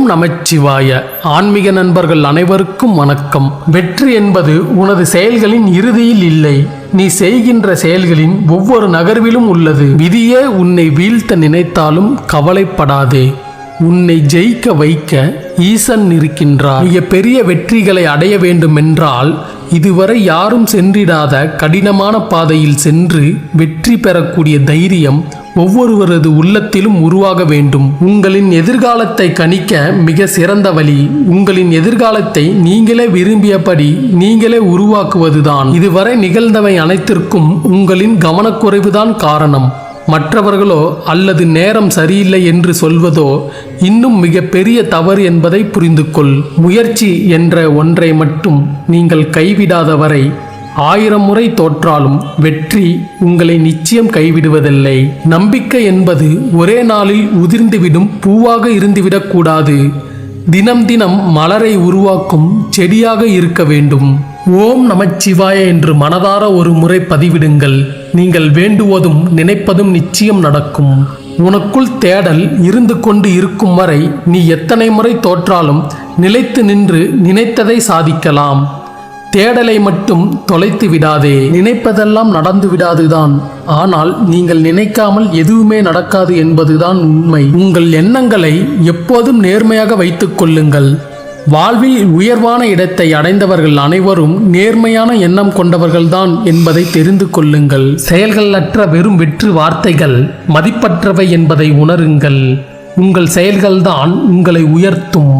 ஓம் நமச்சிவாய. ஆன்மீக நண்பர்கள் அனைவருக்கும் வணக்கம். வெற்றி என்பது உனது செயல்களின் இறுதியில் இல்லை. நீ செய்கின்ற செயல்களின் ஒவ்வொரு நகர்விலும் உள்ளது. விதியே உன்னை வீழ்த்த நினைத்தாலும் கவலைப்படாதே. உன்னை ஜெயிக்க வைக்க ஈசன் இருக்கின்றார் மிக பெரிய வெற்றிகளை அடைய வேண்டுமென்றால் இதுவரை யாரும் சென்றிடாத கடினமான பாதையில் சென்று வெற்றி பெறக்கூடிய தைரியம் ஒவ்வொருவரது உள்ளத்திலும் உருவாக வேண்டும். உங்களின் எதிர்காலத்தை கணிக்க மிக சிறந்த வழி. உங்களின் எதிர்காலத்தை நீங்களே விரும்பியபடி நீங்களே உருவாக்குவதுதான். இதுவரை நிகழ்ந்தவை அனைத்திற்கும் உங்களின் கவனக்குறைவுதான் காரணம். மற்றவர்களோ அல்லது நேரம் சரியில்லை என்று சொல்வதோ இன்னும் மிக பெரிய தவறு என்பதை புரிந்து கொள் முயற்சி என்ற ஒன்றை மட்டும் நீங்கள் கைவிடாத வரை ஆயிரம் முறை தோற்றாலும் வெற்றி உங்களை நிச்சயம் கைவிடுவதில்லை. நம்பிக்கை என்பது ஒரே நாளில் உதிர்ந்துவிடும் பூவாக இருந்துவிடக்கூடாது. தினம் தினம் மலரை உருவாக்கும் செடியாக இருக்க வேண்டும். ஓம் நமச்சிவாய என்று மனதார ஒரு முறை பதிவிடுங்கள். நீங்கள் வேண்டுவதும் நினைப்பதும் நிச்சயம் நடக்கும். உனக்குள் தேடல் இருந்து கொண்டு இருக்கும் வரை நீ எத்தனை முறை தோற்றாலும் நிலைத்து நின்று நினைத்ததை சாதிக்கலாம். தேடலை மட்டும் தொலைத்து விடாதே. நினைப்பதெல்லாம் நடந்து விடாதுதான். ஆனால் நீங்கள் நினைக்காமல் எதுவுமே நடக்காது என்பதுதான் உண்மை. உங்கள் எண்ணங்களை எப்போதும் நேர்மையாக வைத்துக் கொள்ளுங்கள். வாழ்வில் உயர்வான இடத்தை அடைந்தவர்கள் அனைவரும் நேர்மையான எண்ணம் கொண்டவர்கள்தான் என்பதை தெரிந்து கொள்ளுங்கள். செயல்களற்ற வெறும் வெற்று வார்த்தைகள் மதிப்பற்றவை என்பதை உணருங்கள். உங்கள் செயல்கள்தான் உங்களை உயர்த்தும்.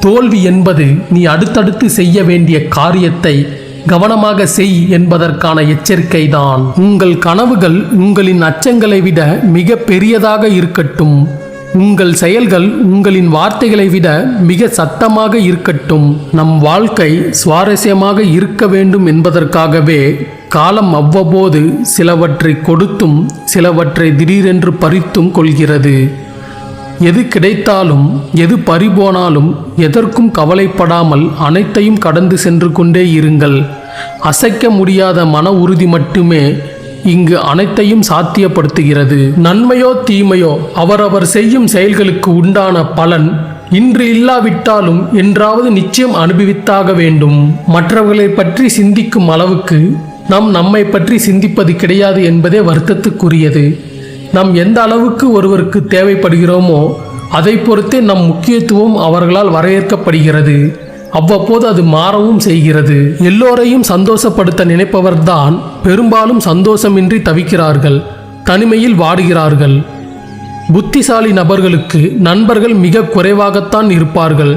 தோல்வி என்பது நீ அடுத்தடுத்து செய்ய வேண்டிய காரியத்தை கவனமாக செய் என்பதற்கான எச்சரிக்கைதான். உங்கள் கனவுகள் உங்களின் அச்சங்களை விட மிக பெரியதாக இருக்கட்டும். உங்கள் செயல்கள் உங்களின் வார்த்தைகளை விட மிக சத்தமாக இருக்கட்டும். நம் வாழ்க்கை சுவாரஸ்யமாக இருக்க வேண்டும் என்பதற்காகவே காலம் அவ்வப்போது சிலவற்றை கொடுத்தும் சிலவற்றை திடீரென்று பறித்தும் கொள்கிறது. எது கிடைத்தாலும் எது பறிபோனாலும் எதற்கும் கவலைப்படாமல் அனைத்தையும் கடந்து சென்று கொண்டே இருங்கள். அசைக்க முடியாத மன உறுதி மட்டுமே இங்கு அனைத்தையும் சாத்தியப்படுத்துகிறது. நன்மையோ தீமையோ அவரவர் செய்யும் செயல்களுக்கு உண்டான பலன் இன்று இல்லாவிட்டாலும் என்றாவது நிச்சயம் அனுபவித்தாக வேண்டும். மற்றவர்களை பற்றி சிந்திக்கும் அளவுக்கு நாம் நம்மை பற்றி சிந்திப்பது கிடையாது என்பதே வருத்தத்துக்குரியது. நாம் எந்த அளவுக்கு ஒருவருக்கு தேவைப்படுகிறோமோ அதை பொறுத்தே நம் முக்கியத்துவம் அவர்களால் வரையறுக்கப்படுகிறது. அவ்வப்போது அது மாறவும் செய்கிறது. எல்லோரையும் சந்தோஷப்படுத்த நினைப்பவர்தான் பெரும்பாலும் சந்தோஷமின்றி தவிக்கிறார்கள் தனிமையில் வாடுகிறார்கள். புத்திசாலி நபர்களுக்கு நண்பர்கள் மிக குறைவாகத்தான் இருப்பார்கள்.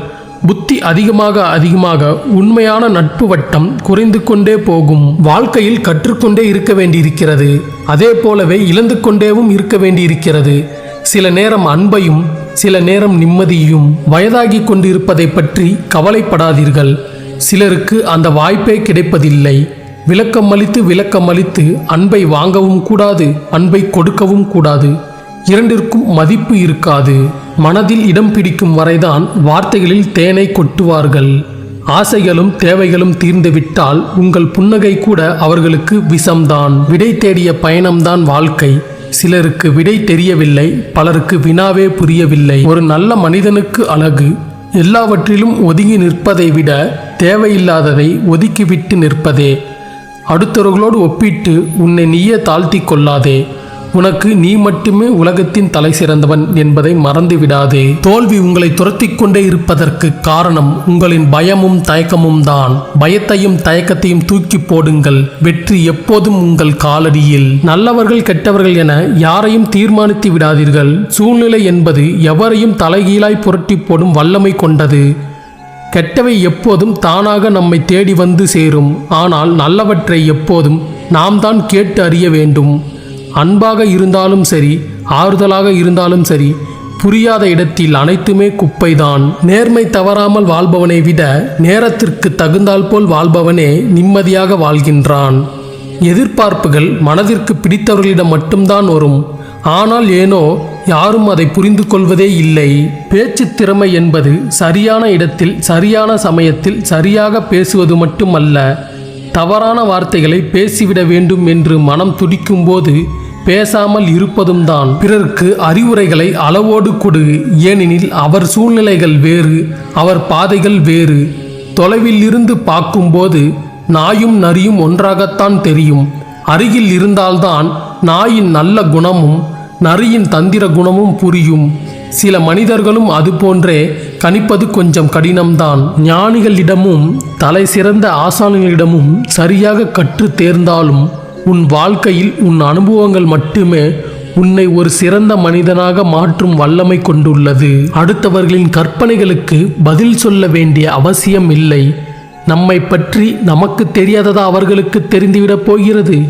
புத்தி அதிகமாக அதிகமாக உண்மையான நட்பு வட்டம் குறைந்து கொண்டே போகும். வாழ்க்கையில் கற்றுக்கொண்டே இருக்க வேண்டியிருக்கிறது. அதே போலவே இழந்து கொண்டேவும் இருக்க வேண்டியிருக்கிறது. சில நேரம் அன்பையும் சில நேரம் நிம்மதியும் வயதாகி கொண்டிருப்பதை பற்றி கவலைப்படாதீர்கள். சிலருக்கு அந்த வாய்ப்பே கிடைப்பதில்லை. விளக்கம் அளித்து விளக்கம் அளித்து அன்பை வாங்கவும் கூடாது அன்பை கொடுக்கவும் கூடாது. இரண்டிற்கும் மதிப்பு இருக்காது. மனதில் இடம் பிடிக்கும் வரைதான் வார்த்தைகளில் தேனை கொட்டுவார்கள். ஆசைகளும் தேவைகளும் தீர்ந்துவிட்டால் உங்கள் புன்னகை கூட அவர்களுக்கு விஷம்தான். விடை தேடிய பயணம்தான் வாழ்க்கை. சிலருக்கு விடை தெரியவில்லை பலருக்கு வினாவே புரியவில்லை. ஒரு நல்ல மனிதனுக்கு அழகு எல்லாவற்றிலும் ஒதுங்கி நிற்பதை விட தேவையில்லாததை ஒதுக்கிவிட்டு நிற்பதே. அடுத்தவர்களோடு ஒப்பிட்டு உன்னை நீயே தாழ்த்தி கொள்ளாதே. உனக்கு நீ மட்டுமே உலகத்தின் தலை சிறந்தவன் என்பதை மறந்து விடாதே. தோல்வி உங்களை துரத்தி கொண்டே இருப்பதற்கு காரணம் உங்களின் பயமும் தயக்கமும் தான். பயத்தையும் தயக்கத்தையும் தூக்கி போடுங்கள். வெற்றி எப்போதும் உங்கள் காலடியில். நல்லவர்கள் கெட்டவர்கள் என யாரையும் தீர்மானித்து விடாதீர்கள். சூழ்நிலை என்பது எவரையும் தலைகீழாய் புரட்டி போடும் வல்லமை கொண்டது. கெட்டவை எப்போதும் தானாக நம்மை தேடி வந்து சேரும். ஆனால் நல்லவற்றை எப்போதும் நாம் தான் கேட்டு அறிய வேண்டும். அன்பாக இருந்தாலும் சரி ஆறுதலாக இருந்தாலும் சரி புரியாத இடத்தில் அனைத்துமே குப்பைதான். நேர்மை தவறாமல் வாழ்பவனை விட நேரத்திற்கு தகுந்தாற்போல் வாழ்பவனே நிம்மதியாக வாழ்கின்றான். எதிர்பார்ப்புகள் மனதிற்கு பிடித்தவர்களிடம் மட்டும்தான் வரும். ஆனால் ஏனோ யாரும் அதை புரிந்து கொள்வதே இல்லை. பேச்சு திறமை என்பது சரியான இடத்தில் சரியான சமயத்தில் சரியாக பேசுவது மட்டுமல்ல. தவறான வார்த்தைகளை பேசிவிட வேண்டும் என்று மனம் துடிக்கும்போது பேசாமல் இருப்பதும் தான். பிறருக்கு அறிவுரைகளை அளவோடு கொடு. ஏனெனில் அவர் சூழ்நிலைகள் வேறு அவர் பாதைகள் வேறு. தொலைவில் இருந்து பார்க்கும்போது நாயும் நரியும் ஒன்றாகத்தான் தெரியும். அருகில் இருந்தால்தான் நாயின் நல்ல குணமும் நரியின் தந்திர குணமும் புரியும். சில மனிதர்களும் அதுபோன்றே கணிப்பது கொஞ்சம் கடினம்தான். ஞானிகளிடமும் தலை சிறந்த ஆசானிகளிடமும் சரியாக கற்று தேர்ந்தாலும் உன் வாழ்க்கையில் உன் அனுபவங்கள் மட்டுமே உன்னை ஒரு சிறந்த மனிதனாக மாற்றும் வல்லமை கொண்டுள்ளது. அடுத்தவர்களின் கற்பனைகளுக்கு பதில் சொல்ல வேண்டிய அவசியம் இல்லை. நம்மை பற்றி நமக்கு தெரியாததா அவர்களுக்கு தெரிந்துவிடப் போகிறது?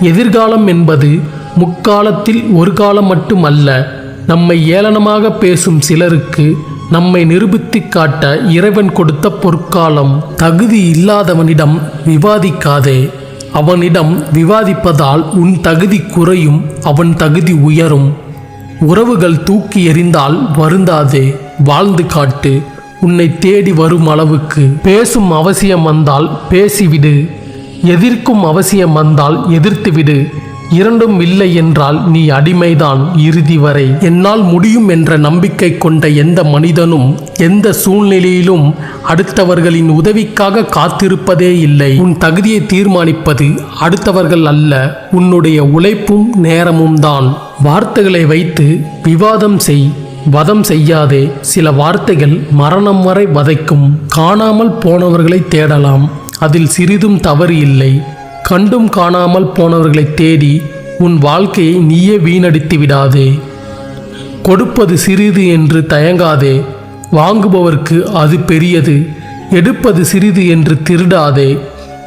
எதிர்காலம் என்பது முக்காலத்தில் ஒரு காலம் மட்டுமல்ல. நம்மை ஏளனமாக பேசும் சிலருக்கு நம்மை நிரூபித்துக் காட்ட இறைவன் கொடுத்த பொற்காலம். தகுதி இல்லாதவனிடம் விவாதிக்காதே. அவனிடம் விவாதிப்பதால் உன் தகுதி குறையும் அவன் தகுதி உயரும். உறவுகள் தூக்கி எறிந்தால் வருந்தாதே வாழ்ந்து காட்டு. உன்னை தேடி வரும் அளவுக்கு பேசும் அவசியம் வந்தால் பேசிவிடு. எதிர்க்கும் அவசியம் வந்தால் எதிர்த்துவிடு. இரண்டும் இல்லை என்றால் நீ அடிமைதான் இறுதி வரை. என்னால் முடியும் என்ற நம்பிக்கை கொண்ட எந்த மனிதனும் எந்த சூழ்நிலையிலும் அடுத்தவர்களின் உதவிக்காக காத்திருப்பதே இல்லை. உன் தகுதியை தீர்மானிப்பது அடுத்தவர்கள் அல்ல உன்னுடைய உழைப்பும் நேரமும் தான். வார்த்தைகளை வைத்து விவாதம் செய் வதம் செய்யாதே. சில வார்த்தைகள் மரணம் வரை வதைக்கும். காணாமல் போனவர்களை தேடலாம். அதில் சிறிதும் தவறு இல்லை. கண்டும் காணாமல் போனவர்களை தேடி உன் வாழ்க்கையை நீயே வீணடித்து விடாதே. கொடுப்பது சிறிது என்று தயங்காதே. வாங்குபவர்க்கு அது பெரியது எடுப்பது சிறிது என்று திருடாதே.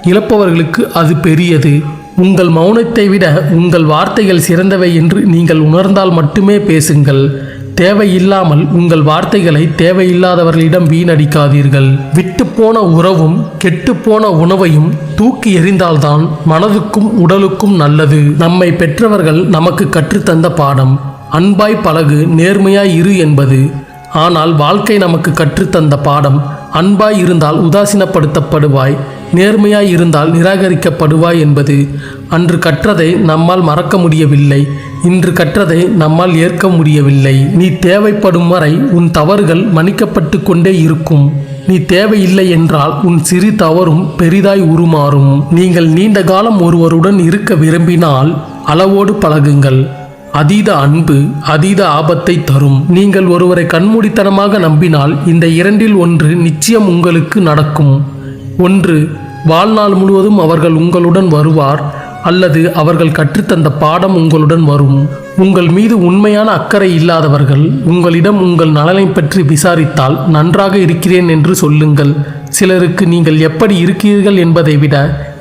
இழப்பவர்களுக்கு அது பெரியது உங்கள் மௌனத்தை விட உங்கள் வார்த்தைகள் சிறந்தவை என்று நீங்கள் உணர்ந்தால் மட்டுமே பேசுங்கள். தேவையில்லாமல் உங்கள் வார்த்தைகளை தேவையில்லாதவர்களிடம் வீணடிக்காதீர்கள். விட்டுப்போன உறவும் கெட்டுப்போன உணவையும் தூக்கி எறிந்தால்தான் மனதுக்கும் உடலுக்கும் நல்லது. நம்மை பெற்றவர்கள் நமக்கு கற்றுத்தந்த பாடம். அன்பாய் பழகு நேர்மையாய் இரு என்பது. ஆனால் வாழ்க்கை நமக்கு கற்றுத்தந்த பாடம். அன்பாய் இருந்தால் உதாசீனப்படுத்தப்படுவாய். நேர்மையாய் இருந்தால் நிராகரிக்கப்படுவாய் என்பது. அன்று கற்றதை நம்மால் மறக்க முடியவில்லை. இன்று கற்றதை நம்மால் ஏற்க முடியவில்லை. நீ தேவைப்படும் வரை உன் தவறுகள் மன்னிக்கப்பட்டு கொண்டே இருக்கும். நீ தேவையில்லை என்றால் உன் சிறு தவறும் பெரிதாய் உருமாறும். நீங்கள் நீண்ட காலம் ஒருவருடன் இருக்க விரும்பினால் அளவோடு பழகுங்கள். அதீத அன்பு அதீத ஆபத்தை தரும். நீங்கள் ஒருவரை கண்மூடித்தனமாக நம்பினால் இந்த இரண்டில் ஒன்று நிச்சயம் உங்களுக்கு நடக்கும். ஒன்று வாழ்நாள் முழுவதும் அவர்கள் உங்களுடன் வருவார் அல்லது அவர்கள் கற்றுத்தந்த பாடம் உங்களுடன் வரும். உங்கள் மீது உண்மையான அக்கறை இல்லாதவர்கள் உங்களிடம் உங்கள் நலனை பற்றி விசாரித்தால் நன்றாக இருக்கிறேன் என்று சொல்லுங்கள். சிலருக்கு நீங்கள் எப்படி இருக்கிறீர்கள் என்பதை விட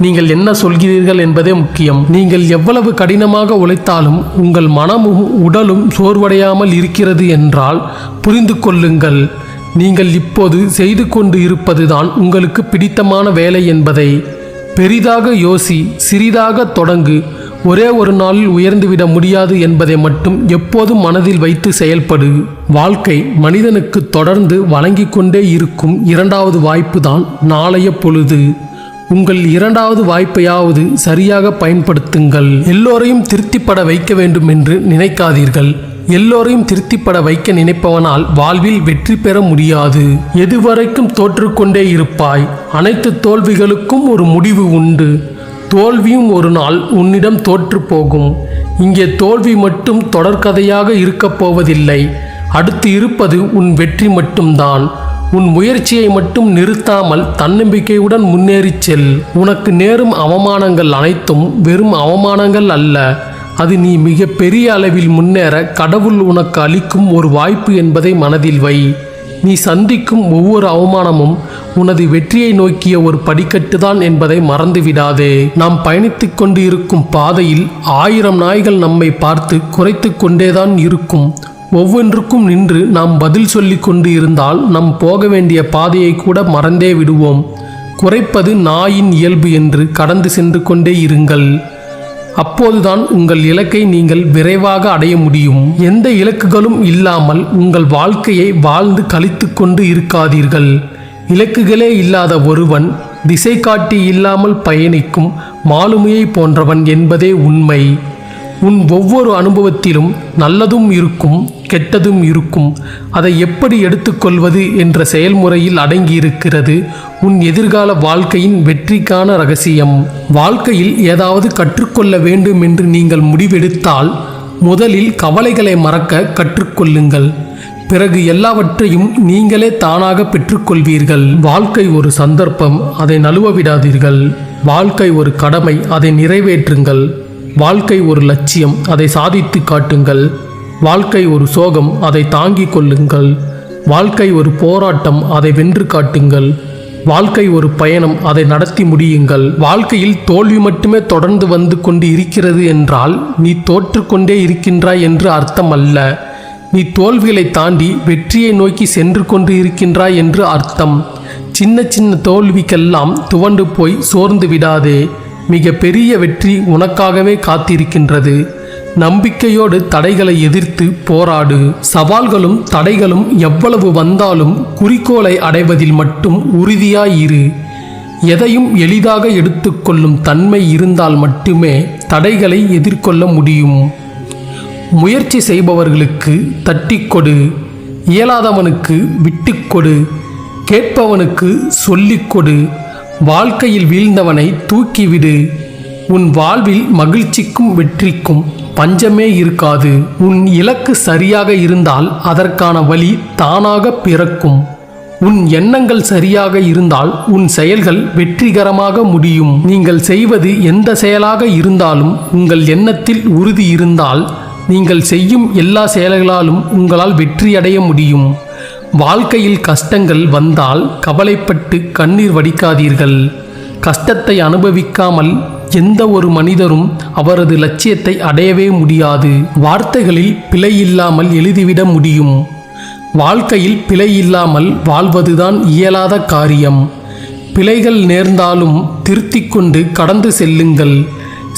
நீங்கள் என்ன சொல்கிறீர்கள் என்பதே முக்கியம். நீங்கள் எவ்வளவு கடினமாக உழைத்தாலும் உங்கள் மனமும் உடலும் சோர்வடையாமல் இருக்கிறது என்றால் புரிந்து கொள்ளுங்கள். நீங்கள் இப்போது செய்து கொண்டு இருப்பதுதான் உங்களுக்கு பிடித்தமான வேலை என்பதை. பெரிதாக யோசி சிறிதாக தொடங்கு. ஒரே ஒரு நாளில் உயர்ந்துவிட முடியாது என்பதை மட்டும் எப்போதும் மனதில் வைத்து செயல்படு. வாழ்க்கை மனிதனுக்கு தொடர்ந்து வழங்கிக் கொண்டே இருக்கும் இரண்டாவது வாய்ப்பு தான் நாளைய பொழுது. உங்கள் இரண்டாவது வாய்ப்பையாவது சரியாக பயன்படுத்துங்கள். எல்லோரையும் திருப்திப்பட வைக்க வேண்டும் என்று நினைக்காதீர்கள். எல்லோரையும் திருப்திப்பட வைக்க நினைப்பவனால் வாழ்வில் வெற்றி பெற முடியாது. எதுவரைக்கும் தோற்றுக்கொண்டே இருப்பாய். அனைத்து தோல்விகளுக்கும் ஒரு முடிவு உண்டு. தோல்வியும் ஒரு நாள் உன்னிடம் தோற்று போகும். இங்கே தோல்வி மட்டும் தொடர்கதையாக இருக்கப் போவதில்லை. அடுத்து இருப்பது உன் வெற்றி மட்டும்தான். உன் முயற்சியை மட்டும் நிறுத்தாமல் தன்னம்பிக்கையுடன் முன்னேறிச் செல். உனக்கு நேரும் அவமானங்கள் அனைத்தும் வெறும் அவமானங்கள் அல்ல. அது நீ மிக பெரிய அளவில் முன்னேற கடவுள் உனக்கு அளிக்கும் ஒரு வாய்ப்பு என்பதை மனதில் வை. நீ சந்திக்கும் ஒவ்வொரு அவமானமும் உனது வெற்றியை நோக்கிய ஒரு படிக்கட்டுதான் என்பதை மறந்துவிடாதே. நாம் பயணித்துக் கொண்டு இருக்கும் பாதையில் ஆயிரம் நாய்கள் நம்மை பார்த்து குறைத்து கொண்டேதான் இருக்கும். ஒவ்வொன்றுக்கும் நின்று நாம் பதில் சொல்லி கொண்டு இருந்தால் நம் போக வேண்டிய பாதையை கூட மறந்தே விடுவோம். குறைப்பது நாயின் இயல்பு என்று கடந்து சென்று கொண்டே இருங்கள். அப்போதுதான் உங்கள் இலக்கை நீங்கள் விரைவாக அடைய முடியும். எந்த இலக்குகளும் இல்லாமல் உங்கள் வாழ்க்கையை வாழ்ந்து கழித்து கொண்டு இருக்காதீர்கள். இலக்குகளே இல்லாத ஒருவன் திசை காட்டி இல்லாமல் பயணிக்கும் மாலுமியை போன்றவன் என்பதே உண்மை. உன் ஒவ்வொரு அனுபவத்திலும் நல்லதும் இருக்கும் கெட்டதும் இருக்கும். அதை எப்படி எடுத்துக்கொள்வது என்ற செயல்முறையில் அடங்கியிருக்கிறது உன் எதிர்கால வாழ்க்கையின் வெற்றிக்கான ரகசியம். வாழ்க்கையில் ஏதாவது கற்றுக்கொள்ள வேண்டும் என்று நீங்கள் முடிவெடுத்தால் முதலில் கவலைகளை மறக்க கற்றுக்கொள்ளுங்கள். பிறகு எல்லாவற்றையும் நீங்களே தானாக பெற்றுக்கொள்வீர்கள். வாழ்க்கை ஒரு சந்தர்ப்பம் அதை நழுவ விடாதீர்கள். வாழ்க்கை ஒரு கடமை அதை நிறைவேற்றுங்கள். வாழ்க்கை ஒரு லட்சியம் அதை சாதித்து காட்டுங்கள். வாழ்க்கை ஒரு சோகம் அதை தாங்கிக் கொள்ளுங்கள். வாழ்க்கை ஒரு போராட்டம் அதை வென்று காட்டுங்கள். வாழ்க்கை ஒரு பயணம் அதை நடத்தி முடியுங்கள். வாழ்க்கையில் தோல்வி மட்டுமே தொடர்ந்து வந்து கொண்டு இருக்கிறது என்றால் நீ தோற்றுக்கொண்டே இருக்கின்றாய் என்று அர்த்தம் அல்ல நீ தோல்விகளை தாண்டி வெற்றியை நோக்கி சென்று கொண்டு இருக்கின்றாய் என்று அர்த்தம். சின்ன சின்ன தோல்விக்கெல்லாம் துவண்டு போய் சோர்ந்து விடாதே. மிக பெரிய வெற்றி உனக்காகவே காத்திருக்கின்றது. நம்பிக்கையோடு தடைகளை எதிர்த்து போராடு. சவால்களும் தடைகளும் எவ்வளவு வந்தாலும் குறிக்கோளை அடைவதில் மட்டும் உறுதியாயிரு எதையும் எளிதாக எடுத்துக்கொள்ளும் தன்மை இருந்தால் மட்டுமே தடைகளை எதிர்கொள்ள முடியும். முயற்சி செய்பவர்களுக்கு தட்டிக்கொடு இயலாதவனுக்கு விட்டுக்கொடு கேட்பவனுக்கு சொல்லிக்கொடு வாழ்க்கையில் வீழ்ந்தவனை தூக்கிவிடு. உன் வாழ்வில் மகிழ்ச்சிக்கும் வெற்றிக்கும் பஞ்சமே இருக்காது. உன் இலக்கு சரியாக இருந்தால் அதற்கான வழி தானாக பிறக்கும். உன் எண்ணங்கள் சரியாக இருந்தால் உன் செயல்கள் வெற்றிகரமாக முடியும். நீங்கள் செய்வது எந்த செயலாக இருந்தாலும் உங்கள் எண்ணத்தில் உறுதி இருந்தால் நீங்கள் செய்யும் எல்லா செயல்களாலும் உங்களால் வெற்றியடைய முடியும். வாழ்க்கையில் கஷ்டங்கள் வந்தால் கவலைப்பட்டு கண்ணீர் வடிக்காதீர்கள். கஷ்டத்தை அனுபவிக்காமல் எந்த ஒரு மனிதரும் அவரது லட்சியத்தை அடையவே முடியாது. வார்த்தைகளில் பிழை இல்லாமல் எழுதிவிட முடியும். வாழ்க்கையில் பிழை இல்லாமல் வாழ்வதுதான் இயலாத காரியம். பிழைகள் நேர்ந்தாலும் திருத்திக் கொண்டு கடந்து செல்லுங்கள்.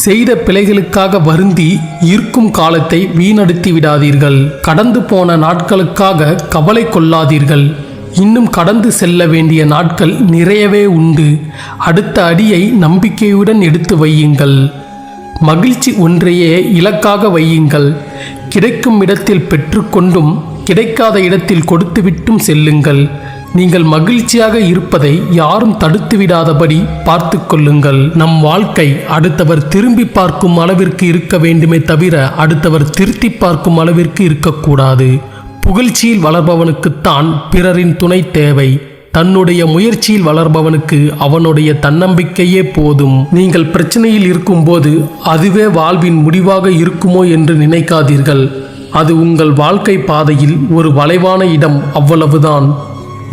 செய்த பிழைகளுக்காக வருந்தி ஈர்க்கும் காலத்தை வீணடித்து விடாதீர்கள். கடந்து போன நாட்களுக்காக கவலை கொள்ளாதீர்கள். இன்னும் கடந்து செல்ல வேண்டிய நாட்கள் நிறையவே உண்டு. அடுத்த அடியை நம்பிக்கையுடன் எடுத்து வையுங்கள். மகிழ்ச்சி ஒன்றையே இலக்காக வையுங்கள். கிடைக்கும் இடத்தில் பெற்றுக்கொண்டும் கிடைக்காத இடத்தில் கொடுத்துவிட்டும் செல்லுங்கள். நீங்கள் மகிழ்ச்சியாக இருப்பதை யாரும் தடுத்து விடாதபடி பார்த்து கொள்ளுங்கள். நம் வாழ்க்கை அடுத்தவர் திரும்பி பார்க்கும் அளவிற்கு இருக்க வேண்டுமே தவிர அடுத்தவர் திருத்தி பார்க்கும் அளவிற்கு இருக்கக்கூடாது. புகழ்ச்சியில் வளர்பவனுக்குத்தான் பிறரின் துணை தேவை. தன்னுடைய முயற்சியில் வளர்பவனுக்கு அவனுடைய தன்னம்பிக்கையே போதும். நீங்கள் பிரச்சனையில் இருக்கும்போது அதுவே வாழ்வின் முடிவாக இருக்குமோ என்று நினைக்காதீர்கள். அது உங்கள் வாழ்க்கை பாதையில் ஒரு வளைவான இடம் அவ்வளவுதான்.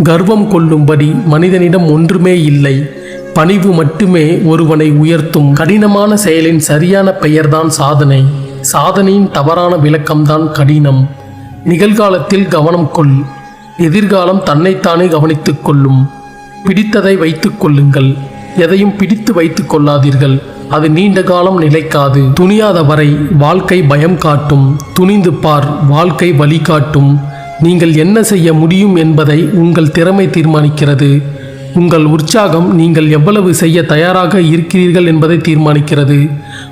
கர்வம் கொள்ளும்படி மனிதனிடம் ஒன்றுமே இல்லை. பணிவு மட்டுமே ஒருவனை உயர்த்தும். கடினமான செயலின் சரியான பெயர்தான் சாதனை. சாதனையின் தவறான விளக்கம்தான் கடினம். நிகழ்காலத்தில் கவனம் கொள். எதிர்காலம் தன்னைத்தானே கவனித்துக் கொள்ளும். பிடித்ததை வைத்துக் கொள்ளுங்கள். எதையும் பிடித்து வைத்துக் கொள்ளாதீர்கள். அது நீண்ட காலம் நிலைக்காது. துணியாத வரை வாழ்க்கை பயம் காட்டும். துணிந்து பார் வாழ்க்கை வழிகாட்டும் நீங்கள் என்ன செய்ய முடியும் என்பதை உங்கள் திறமை தீர்மானிக்கிறது. உங்கள் உற்சாகம் நீங்கள் எவ்வளவு செய்ய தயாராக இருக்கிறீர்கள் என்பதை தீர்மானிக்கிறது.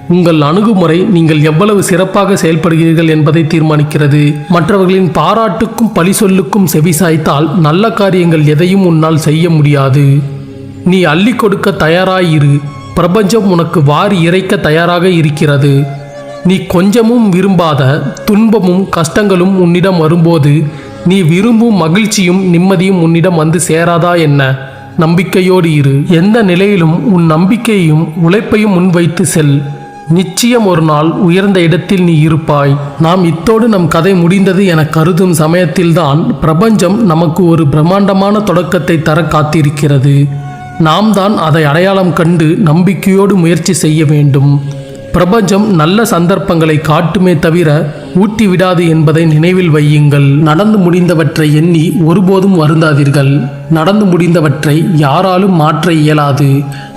உங்கள் அணுகுமுறை நீங்கள் எவ்வளவு சிறப்பாக செயல்படுகிறீர்கள் என்பதை தீர்மானிக்கிறது. மற்றவர்களின் பாராட்டுக்கும் பழி சொல்லுக்கும் செவிசாய்த்தால் நல்ல காரியங்கள் எதையும் உன்னால் செய்ய முடியாது. நீ அள்ளி கொடுக்க தயாராயிரு. பிரபஞ்சம் உனக்கு வாரி இறைக்க தயாராக இருக்கிறது. நீ கொஞ்சமும் விரும்பாத துன்பமும் கஷ்டங்களும் உன்னிடம் வரும்போது நீ விரும்பும் மகிழ்ச்சியும் நிம்மதியும் உன்னிடம் வந்து சேராதா என்ன? நம்பிக்கையோடு இரு. எந்த நிலையிலும் உன் நம்பிக்கையையும் உழைப்பையும் முன்வைத்து செல். நிச்சயம் ஒரு நாள் உயர்ந்த இடத்தில் நீ இருப்பாய். நாம் இத்தோடு நம் கதை முடிந்தது என கருதும் சமயத்தில்தான் பிரபஞ்சம் நமக்கு ஒரு பிரம்மாண்டமான தொடக்கத்தை தர காத்திருக்கிறது. நாம் தான் அதை அடையாளம் கண்டு நம்பிக்கையோடு முயற்சி செய்ய வேண்டும். பிரபஞ்சம் நல்ல சந்தர்ப்பங்களை காட்டுமே தவிர ஊட்டி விடாது என்பதை நினைவில் வையுங்கள். நடந்து முடிந்தவற்றை எண்ணி ஒருபோதும் வருந்தாதீர்கள். நடந்து முடிந்தவற்றை யாராலும் மாற்ற இயலாது.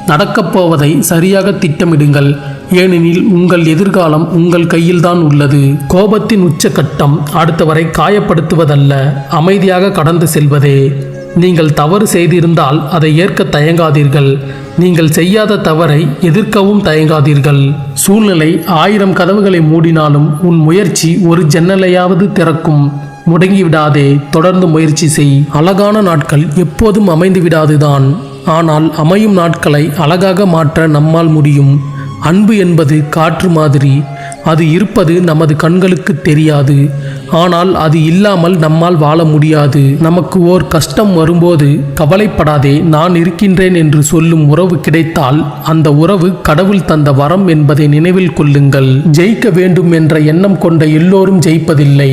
நடக்கப் போவதை சரியாக திட்டமிடுங்கள். ஏனெனில் உங்கள் எதிர்காலம் உங்கள் கையில்தான் உள்ளது. கோபத்தின் உச்சக்கட்டம் அடுத்தவரை காயப்படுத்துவதல்ல. அமைதியாக கடந்து செல்வதே. நீங்கள் தவறு செய்திருந்தால் அதை ஏற்க தயங்காதீர்கள். நீங்கள் செய்யாத தவறை எதிர்க்கவும் தயங்காதீர்கள். சூழ்நிலை ஆயிரம் கதவுகளை மூடினாலும் உன் முயற்சி ஒரு ஜன்னலையாவது திறக்கும். முடங்கிவிடாதே தொடர்ந்து முயற்சி செய். அழகான நாட்கள் எப்போதும் அமைந்து விடாதுதான். ஆனால் அமையும் நாட்களை அழகாக மாற்ற நம்மால் முடியும். அன்பு என்பது காற்று மாதிரி. அது இருப்பது நமது கண்களுக்கு தெரியாது. ஆனால் அது இல்லாமல் நம்மால் வாழ முடியாது. நமக்கு ஓர் கஷ்டம் வரும்போது கவலைப்படாதே நான் இருக்கின்றேன் என்று சொல்லும் உறவு கிடைத்தால் அந்த உறவு கடவுள் தந்த வரம் என்பதை நினைவில் கொள்ளுங்கள். ஜெயிக்க வேண்டும் என்ற எண்ணம் கொண்ட எல்லோரும் ஜெயிப்பதில்லை.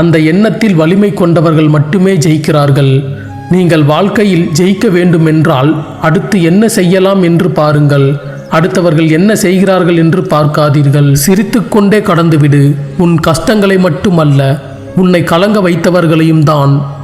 அந்த எண்ணத்தில் வலிமை கொண்டவர்கள் மட்டுமே ஜெயிக்கிறார்கள். நீங்கள் வாழ்க்கையில் ஜெயிக்க வேண்டுமென்றால் அடுத்து என்ன செய்யலாம் என்று பாருங்கள். அடுத்தவர்கள் என்ன செய்கிறார்கள் என்று பார்க்காதீர்கள். சிரித்துக்கொண்டே கடந்துவிடு. உன் கஷ்டங்களை மட்டுமல்ல உன்னை கலங்க வைத்தவர்களையும் தான்